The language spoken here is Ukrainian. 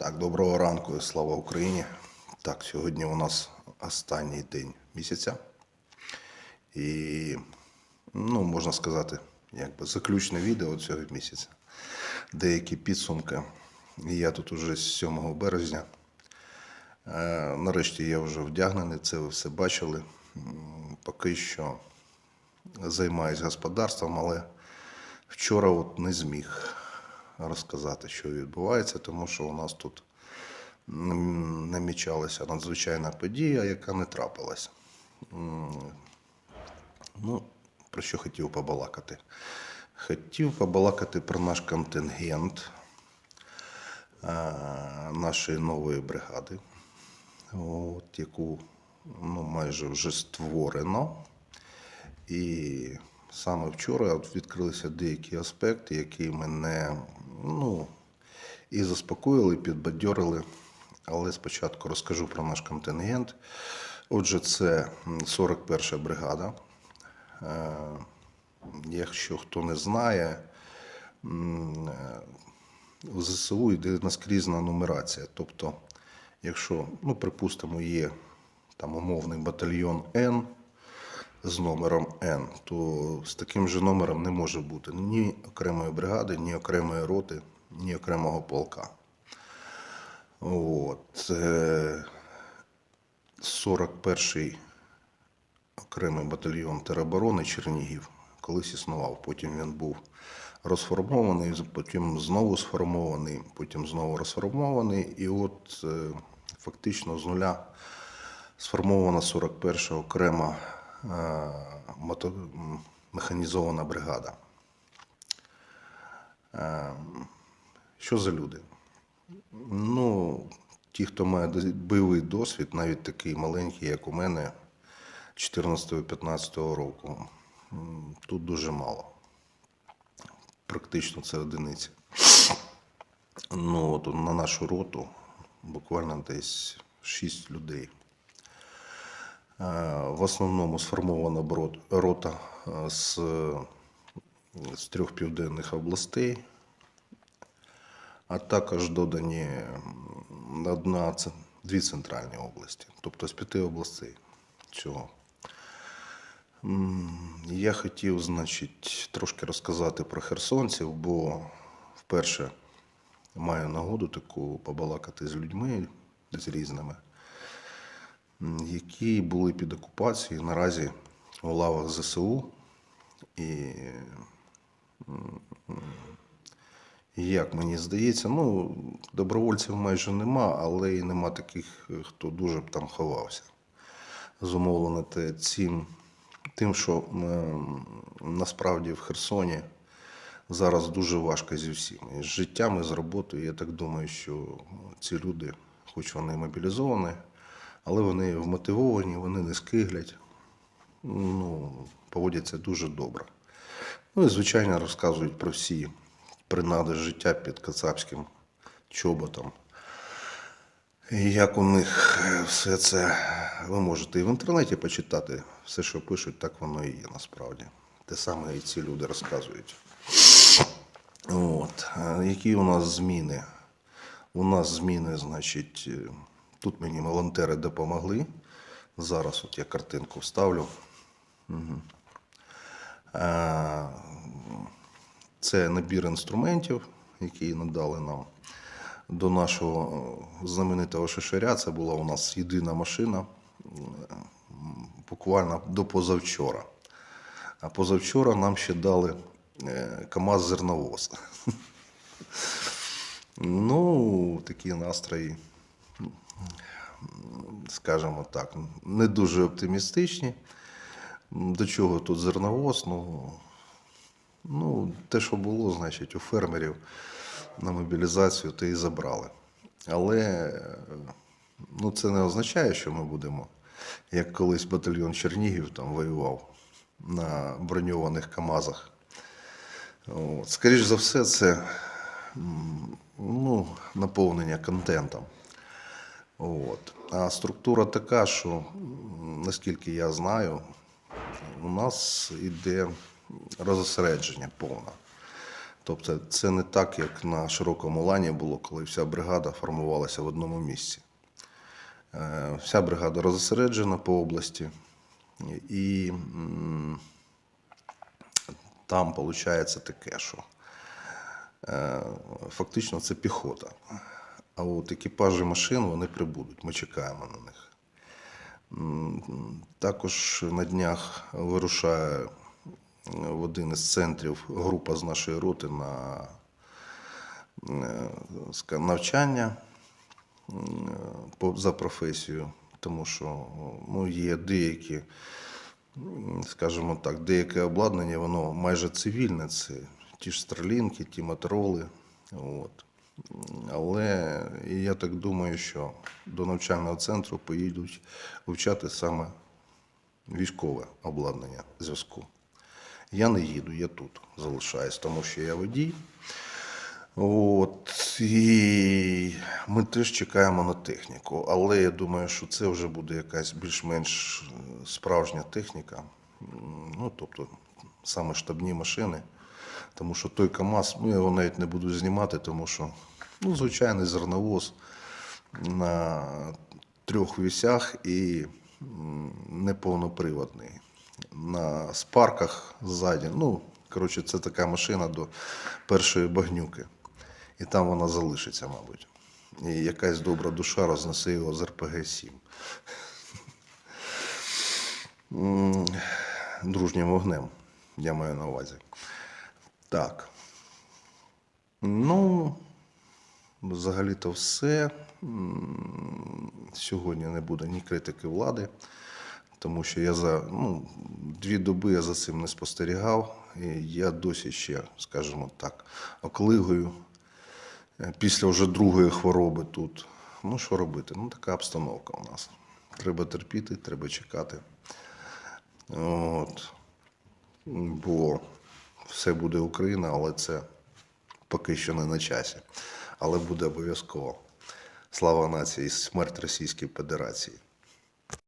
Так, доброго ранку, і слава Україні. Так, сьогодні у нас останній день місяця. І, ну, можна сказати, якби заключне відео цього місяця. Деякі підсумки. Я тут уже з 7 березня. Е, нарешті я вже вдягнений, це ви все бачили. Поки що займаюсь господарством, але вчора от не зміг розказати, що відбувається, тому що у нас тут намічалася надзвичайна подія, яка не трапилась. Ну, про що хотів побалакати? Хотів побалакати про наш контингент е, нашої нової бригади, от, яку ну, майже вже створено. І саме вчора відкрилися деякі аспекти, які мене ну, і заспокоїли, підбадьорили. Але спочатку розкажу про наш контингент. Отже, це м, 41 бригада. Е, Якщо хто не знає, е, в ЗСУ йде наскрізна нумерація. Тобто, якщо, ну, припустимо, є там умовний батальйон Н з номером Н, то з таким же номером не може бути ні окремої бригади, ні окремої роти, ні окремого полка. От. е, 41-й окремий батальйон тероборони Чернігів колись існував. Потім він був розформований, потім знову сформований, потім знову розформований. І от е, фактично з нуля сформована 41 ша окрема механізована бригада. Е, Що за люди? Ну, ті, хто має бойовий досвід, навіть такий маленький, як у мене, 14-15 року, тут дуже мало. Практично це одиниці. Ну, от на нашу роту буквально десь 6 людей. Е, В основному сформована рота е, з, з трьох південних областей, а також додані одна, дві центральні області, тобто з п'яти областей цього. Я хотів, значить, трошки розказати про херсонців, бо вперше маю нагоду таку побалакати з людьми, з різними, які були під окупацією наразі у лавах ЗСУ. І Як мені здається, ну, добровольців майже нема, але і нема таких, хто дуже б там ховався. Зумовлено те цим, тим, що насправді в Херсоні зараз дуже важко зі всім. І з життям, і з роботою. Я так думаю, що ці люди, хоч вони мобілізовані, але вони вмотивовані, вони не скиглять, ну, поводяться дуже добре. Ну і, звичайно, розказують про всі принади життя під кацапським чоботом. І як у них е, все це, ви можете і в інтернеті почитати, все, що пишуть, так воно і є насправді. Те саме і ці люди розказують. От. Які у нас зміни? У нас зміни, значить, е, тут мені волонтери допомогли. Зараз от я картинку вставлю. Е, Це набір інструментів, які надали нам до нашого знаменитого шишаря. Це була у нас єдина машина буквально до позавчора. А позавчора нам ще дали е, КАМАЗ зерновоз. Ну, такі настрої, скажімо так, не дуже оптимістичні. До чого тут зерновоз? Ну, ну, те, що було, значить, у фермерів на мобілізацію, те і забрали. Але ну, це не означає, що ми будемо, як колись батальйон Чернігів там воював на броньованих КАМАЗах. От. Скоріш за все, це ну, наповнення контентом. От. А структура така, що, наскільки я знаю, у нас іде розосередження повне. Тобто це не так, як на широкому лані було, коли вся бригада формувалася в одному місці. Е, Вся бригада розосереджена по області. І там виходить таке, що е, фактично це піхота. А от екіпажі машин вони прибудуть. Ми чекаємо на них. Також на днях вирушає в один із центрів група з нашої роти на е, навчання за професію, тому що ну, є деякі, скажімо так, деяке обладнання, воно майже цивільне, це ті ж стрелінки, ті мотороли. От. Але я так думаю, що до навчального центру поїдуть вивчати саме військове обладнання зв'язку. Я не їду, я тут залишаюсь, тому що я водій. От, і ми теж чекаємо на техніку. Але я думаю, що це вже буде якась більш-менш е, справжня техніка. Ну, тобто саме штабні машини. Тому що той КАМАЗ, ну я його навіть не буду знімати, тому що ну, звичайний зерновоз на трьох вісях і неповноприводний. На спарках ззаді. Ну, коротше, це така машина до першої багнюки. І там вона залишиться, мабуть. І якась добра душа рознесе його з РПГ-7. Дружнім вогнем, я маю на увазі. Так. Ну, взагалі-то все. Сьогодні не буде ні критики влади, тому що я за ну, дві доби я за цим не спостерігав. І я досі ще, скажімо так, оклигою е, після вже другої хвороби тут. Ну, що робити? Ну, така обстановка у нас. Треба терпіти, треба чекати. От. Бо все буде Україна, але це поки що не на часі. Але буде обов'язково. Слава нації і смерть Російській Федерації.